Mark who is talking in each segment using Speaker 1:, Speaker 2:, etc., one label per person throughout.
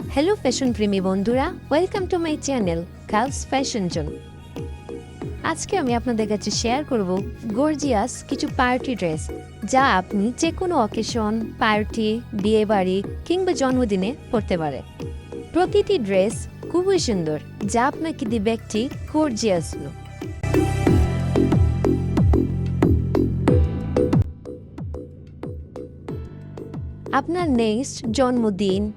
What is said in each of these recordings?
Speaker 1: Hello fashion প্রেমী বন্ধুরা welcome to my channel girls fashion zone আজকে আমি আপনাদের কাছে শেয়ার করব গর্জিয়াস কিছু পার্টি ড্রেস যা আপনি যে কোনো অকেশন পার্টি বিয়েবাড়ি কিংবা জন্মদিনে পরতে পারে প্রতিটি ড্রেস খুবই সুন্দর, যা আপনাকে দিবে একটি গর্জিয়াস লুক আপনার নেক্সট জন্মদিন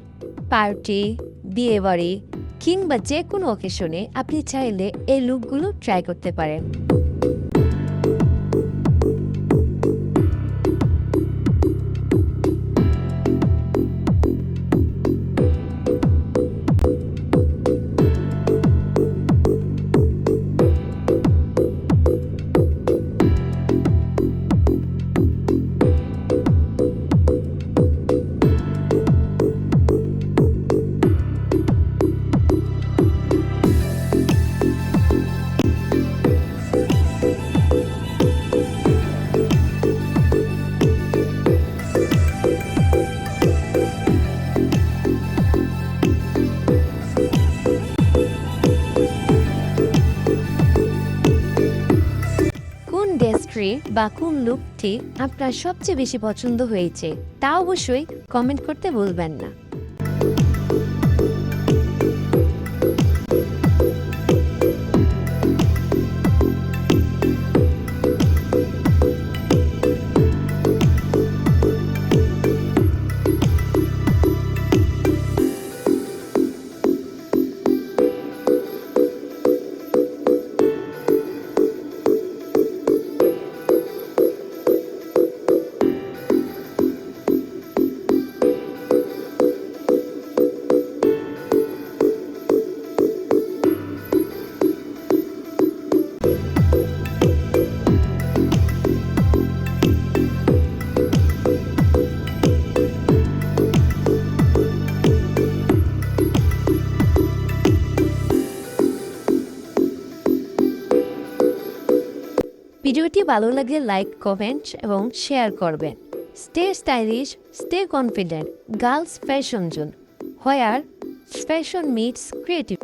Speaker 1: পার্টি বিয়ে বাড়ি কিংবা যে কোনো অকেশনে আপনি চাইলে এই লুকগুলো ট্রাই করতে পারেন। ড্রেসটি বা কোন লুকটি আপনার সবচেয়ে বেশি পছন্দ হয়েছে তা অবশ্যই কমেন্ট করতে ভুলবেন না। ভিডিওটি ভালো লাগলে লাইক, কমেন্ট এবং শেয়ার করবেন। Stay stylish, stay confident, girls fashion zone. Where fashion meets creative.